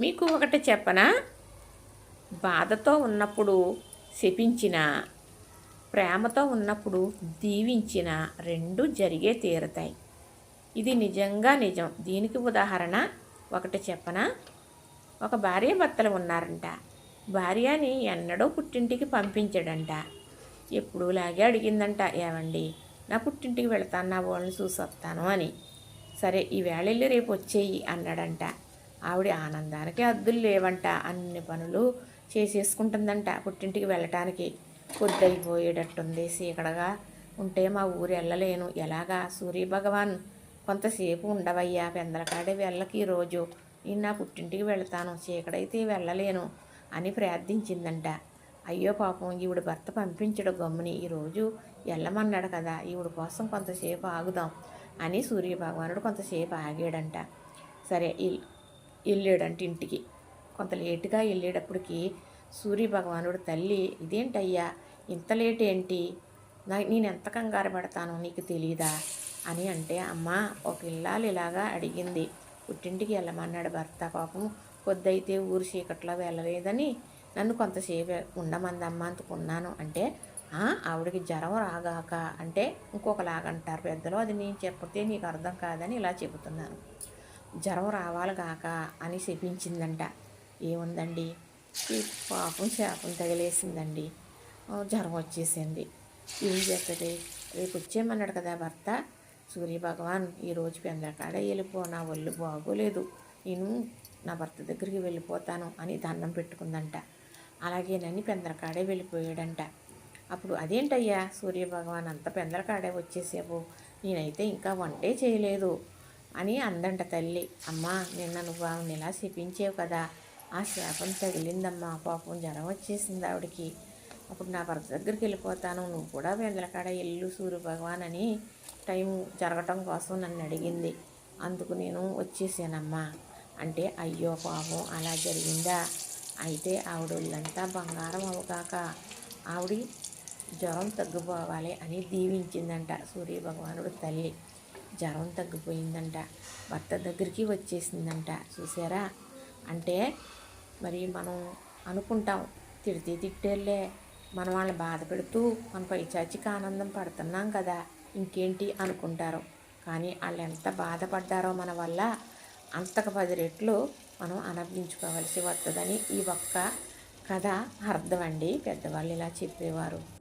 మీకు ఒకటి చెప్పనా? బాధతో ఉన్నప్పుడు శపించిన ప్రేమతో ఉన్నప్పుడు దీవించిన రెండు జరిగే తీరుతాయి. ఇది నిజంగా నిజం. దీనికి ఉదాహరణ ఒకటి చెప్పనా? ఒక భార్య భర్తలు ఉన్నారంట. భార్యని ఎన్నడో పుట్టింటికి పంపించాడంట. ఎప్పుడు లాగే అడిగిందంట. ఏమండి నా పుట్టింటికి వెళ్తాను నా వాళ్ళని చూసి వస్తాను అని. సరే ఈ వేళ వెళ్ళి రేపు వచ్చేయి అన్నాడంట. ఆవిడ ఆనందానికి అద్దులు లేవంట. అన్ని పనులు చేసేసుకుంటుందంట. పుట్టింటికి వెళ్ళటానికి పొద్దైపోయేటట్టుంది చీకడగా ఉంటే మా ఊరు వెళ్ళలేను ఎలాగా? సూర్య భగవాన్ కొంతసేపు ఉండవయ్యా. పెందలకాడే వెళ్ళకి ఈరోజు నేను నా పుట్టింటికి వెళ్తాను. చీకడైతే వెళ్ళలేను అని ప్రార్థించిందంట. అయ్యో పాపం ఈవిడ భర్త పంపించడు గమ్ముని. ఈరోజు వెళ్ళమన్నాడు కదా ఈవిడ కోసం కొంతసేపు ఆగుదాం అని సూర్య భగవానుడు కొంతసేపు ఆగాడంట. సరే వెళ్ళాడంట ఇంటికి. కొంత లేటుగా వెళ్ళేటప్పటికి సూర్య భగవానుడు తల్లి ఇదేంటయ్యా ఇంత లేట్ ఏంటి? నా నేను ఎంత కంగారు పడతానో నీకు తెలీదా? అని అంటే అమ్మ ఒక ఇల్లాలు ఇలాగా అడిగింది. పుట్టింటికి వెళ్ళమన్నాడు భర్త పాపం. పొద్దైతే ఊరు చీకట్లో వెళ్ళలేదని నన్ను కొంతసేపు ఉండమందమ్మ అందుకున్నాను. అంటే ఆవిడకి జ్వరం రాగాక. అంటే ఇంకొకలాగంటారు పెద్దలు. అది నేను చెప్పితే నీకు అర్థం కాదని ఇలా చెబుతున్నాను. జ్వరం రావాలిగాక అని చెప్పించిందంట. ఏముందండి? ఈ పాపం శాపం తగిలేసిందండి. జ్వరం వచ్చేసింది. ఏం చేస్తుంది? రేపు వచ్చేయమన్నాడు కదా భర్త. సూర్య భగవాన్ ఈరోజు పెందకాడ వెళ్ళిపో నా ఒళ్ళు బాగోలేదు. నేను నా భర్త దగ్గరికి వెళ్ళిపోతాను అని దండం పెట్టుకుందంట. అలాగేనని పెందరకాడే వెళ్ళిపోయాడంట. అప్పుడు అదేంటయ్యా? సూర్య భగవాన్ అంత పెందరకాడే వచ్చేసేపు నేనైతే ఇంకా వంటే చేయలేదు. అని అందంట తల్లి. అమ్మా నిన్న నువ్వు ఆవిడని ఇలా శపించేవు కదా. ఆ శాపం తగిలిందమ్మా. పాపం జ్వరం వచ్చేసింది ఆవిడకి. అప్పుడు నా భర్త దగ్గరికి వెళ్ళిపోతాను. నువ్వు కూడా వెందలకాడ ఇల్లు సూర్య భగవాన్ అని టైం జరగటం కోసం నన్ను అడిగింది. అందుకు నేను వచ్చేసానమ్మా. అంటే అయ్యో పాపం అలా జరిగిందా? అయితే ఆవిడ బంగారం అవగాక ఆవిడ జ్వరం తగ్గిపోవాలి అని దీవించిందంట సూర్య భగవానుడు తల్లి. జ్వరం తగ్గిపోయిందంట. భర్త దగ్గరికి వచ్చేసిందంట. చూసారా? అంటే మరి మనం అనుకుంటాం తిడితే తిట్టేళ్ళే. మనం వాళ్ళని బాధ పెడుతూ మన పైచాచికి ఆనందం పడుతున్నాం కదా ఇంకేంటి అనుకుంటారు. కానీ వాళ్ళు ఎంత బాధపడ్డారో మన వల్ల అంతకు పది రెట్లు మనం అనుభవించుకోవాల్సి వస్తుందని ఈ ఒక్క కథ అర్థం అండి. పెద్దవాళ్ళు ఇలా చెప్పేవారు.